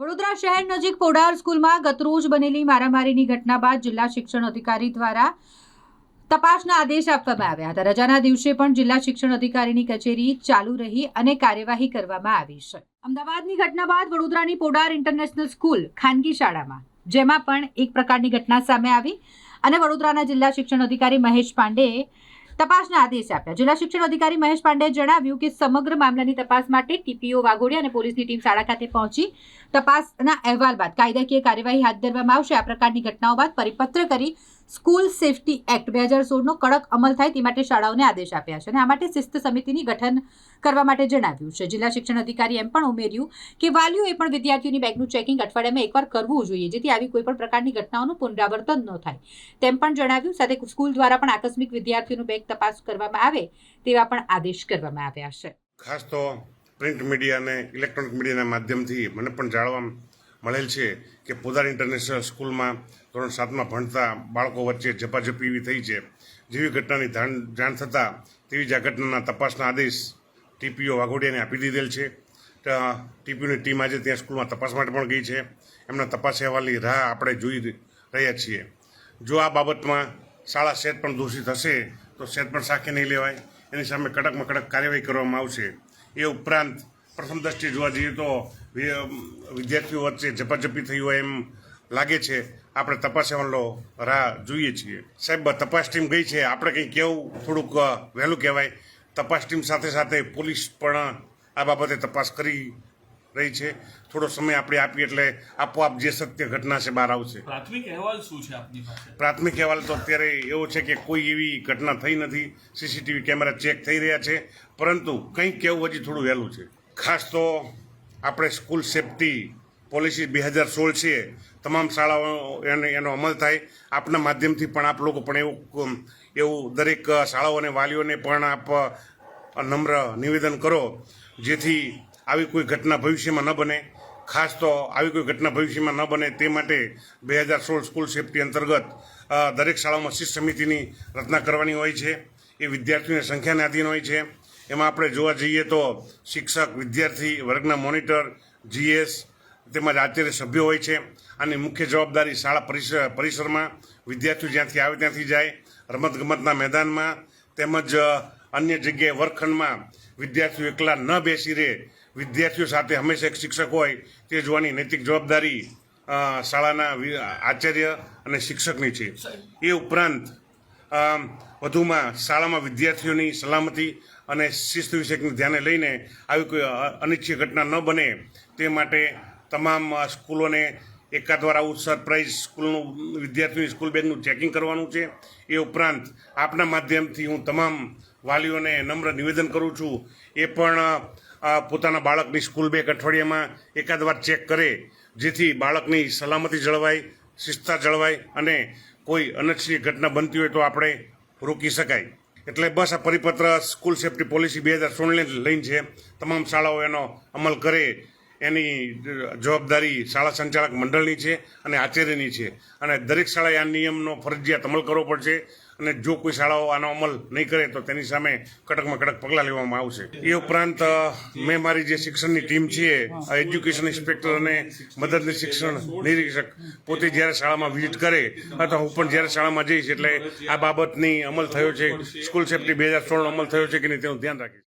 વડોદરા શહેર નજીક પોડાર સ્કૂલમાં ગતરોજ બનેલી મારામારીની ઘટના બાદ જિલ્લા શિક્ષણ અધિકારી દ્વારા તપાસના આદેશ આપવામાં આવ્યા હતા. રજાના દિવસે પણ જિલ્લા શિક્ષણ અધિકારીની કચેરી ચાલુ રહી અને કાર્યવાહી કરવામાં આવી છે. અમદાવાદની ઘટના બાદ વડોદરાની પોડાર ઇન્ટરનેશનલ સ્કૂલ ખાનગી શાળામાં, જેમાં પણ એક પ્રકારની ઘટના સામે આવી અને વડોદરાના જિલ્લા શિક્ષણ અધિકારી મહેશ પાંડેએ તપાસના આદેશ આપ્યા. જિલ્લા શિક્ષણ અધિકારી મહેશ પાંડેએ જણાવ્યું કે સમગ્ર મામલાની તપાસ માટે ટીપીઓ વાઘોડિયા અને પોલીસની ટીમ શાળા ખાતે પહોંચી. તપાસના અહેવાલ બાદ કાયદાકીય કાર્યવાહી હાથ ધરવામાં આવશે. આ પ્રકારની ઘટનાઓ બાદ પરિપત્ર કરી સ્કૂલ સેફટી એક્ટ બે હજાર સોળનો કડક અમલ થાય તે માટે શાળાઓને આદેશ આપ્યા છે અને આ માટે શિસ્ત સમિતિની ગઠન કરવા માટે જણાવ્યું છે. જિલ્લા શિક્ષણ અધિકારી એમ પણ ઉમેર્યું કે વાલીઓએ પણ વિદ્યાર્થીઓની બેગનું ચેકિંગ અઠવાડિયામાં એકવાર કરવું જોઈએ, જેથી આવી કોઈ પણ પ્રકારની ઘટનાઓનું પુનરાવર્તન ન થાય. તેમ પણ જણાવ્યું, સાથે સ્કૂલ દ્વારા પણ આકસ્મિક વિદ્યાર્થીઓનું બેગ તપાસ કરવામાં આવે તેવા પણ આદેશ કરવામાં આવ્યા છે. ખાસ તો પ્રિન્ટ મીડિયા અને ઇલેક્ટ્રોનિક મીડિયાના માધ્યમથી મને પણ જાણવા મળેલ છે કે પોદાર ઇન્ટરનેશનલ સ્કૂલમાં ધોરણ સાતમાં ભણતા બાળકો વચ્ચે ઝપાઝપી એવી થઈ છે. જેવી ઘટનાની જાણ થતાં તેવી જ આ ઘટનાના તપાસના આદેશ ટીપીઓ વાઘોડિયાને આપી દીધેલ છે. ટીપીઓની ટીમ આજે ત્યાં સ્કૂલમાં તપાસ માટે પણ ગઈ છે. એમના તપાસ અહેવાલની રાહ આપણે જોઈ રહ્યા છીએ. જો આ બાબતમાં શાળા સેટ પણ દોષિત હશે, તો સેટ પણ સાખી નહીં લેવાય. એની સામે કડકમાં કડક કાર્યવાહી કરવામાં આવશે. એ ઉપરાંત પ્રથમ દ્રષ્ટિએ જોવા જઈએ તો વિદ્યાર્થીઓ વચ્ચે ઝપાઝપી થઈ હોય એમ લાગે છે. આપણે તપાસ અહેવાલનો રાહ જોઈએ છીએ. સાહેબ તપાસ ટીમ ગઈ છે. આપણે કંઈ કેવું? થોડુંક વહેલું કહેવાય. તપાસ ટીમ સાથે સાથે પોલીસ પણ આ બાબતે તપાસ કરી રહી છે. થોડો સમય આપણે આપીએ એટલે આપોઆપ જે સત્ય ઘટના છે બહાર આવશે. પ્રાથમિક અહેવાલ શું છે આપની પાસે? પ્રાથમિક અહેવાલ તો અત્યારે એવો છે કે કોઈ એવી ઘટના થઈ નથી. સીસીટીવી કેમેરા ચેક થઈ રહ્યા છે. પરંતુ કંઈક કેવું હજી થોડું વહેલું છે. ખાસ તો આપણે સ્કૂલ સેફટી પોલિસી બે હજાર સોળ છે, તમામ શાળાઓ એને એનો અમલ થાય. આપના માધ્યમથી પણ આપ લોકો પણ એવું એવું દરેક શાળાઓ અને વાલીઓને પણ આપ નમ્ર નિવેદન કરો, જેથી આવી કોઈ ઘટના ભવિષ્યમાં ન બને. ખાસ તો આવી કોઈ ઘટના ભવિષ્યમાં ન બને તે માટે બે હજાર સોળ સ્કૂલ સેફટી અંતર્ગત દરેક શાળામાં શિસ્ત સમિતિની રચના કરવાની હોય છે. એ વિદ્યાર્થીઓની સંખ્યાને આધીન હોય છે. એમાં આપણે જોવા જઈએ તો શિક્ષક વિદ્યાર્થી વર્ગના મોનિટર જીએસ તેમજ આચાર્ય સભ્યો હોય છે. અને મુખ્ય જવાબદારી શાળા પરિસર પરિસરમાં વિદ્યાર્થીઓ જ્યાંથી આવે ત્યાંથી જાય રમતગમતના મેદાનમાં તેમજ અન્ય જગ્યાએ વર્ગખંડમાં વિદ્યાર્થીઓ એકલા ન બેસી રહે. વિદ્યાર્થીઓ સાથે હંમેશા એક શિક્ષક હોય તે જોવાની નૈતિક જવાબદારી શાળાના આચાર્ય અને શિક્ષકની છે. એ ઉપરાંત વધુમાં શાળામાં વિદ્યાર્થીઓની સલામતી અને શિસ્ત વિષયને ધ્યાને લઈને આવી કોઈ અનિચ્છીય ઘટના ન બને તે માટે તમામ સ્કૂલોને એકાદ આવું સરપ્રાઇઝ સ્કૂલનું, વિદ્યાર્થીઓની સ્કૂલ બેગનું ચેકિંગ કરવાનું છે. એ ઉપરાંત આપના માધ્યમથી હું તમામ વાલીઓને નમ્ર નિવેદન કરું છું. એ પણ પોતાના બાળકની સ્કૂલ બેગ અઠવાડિયામાં એકાદ વાર ચેક કરે, જેથી બાળકની સલામતી જળવાય, શિસ્તતા જળવાય અને કોઈ અનિચ્છનીય ઘટના બનતી હોય તો આપણે રોકી શકાય. એટલે બસ આ પરિપત્ર સ્કૂલ સેફ્ટી પોલિસી બે હજાર સોળને લઈને છે. તમામ શાળાઓ એનો અમલ કરે. એની જવાબદારી શાળા સંચાલક મંડળની છે અને આચાર્યની છે. અને દરેક શાળાએ આ નિયમનો ફરજિયાત અમલ કરવો પડશે અને જો કોઈ શાળાઓ આનો અમલ નહીં કરે તો તેની સામે કડકમાં કડક પગલાં લેવામાં આવશે. એ ઉપરાંત મેં મારી જે શિક્ષણની ટીમ છે એજ્યુકેશન ઇન્સ્પેક્ટર અને મદદની શિક્ષણ નિરીક્ષક પોતે જ્યારે શાળામાં વિઝિટ કરે અથવા હું પણ જ્યારે શાળામાં જઈશ એટલે આ બાબતની અમલ થયો છે. સ્કૂલ સેફ્ટી બે હજાર સોળનો અમલ થયો છે કે નહીં તેનું ધ્યાન રાખીશ.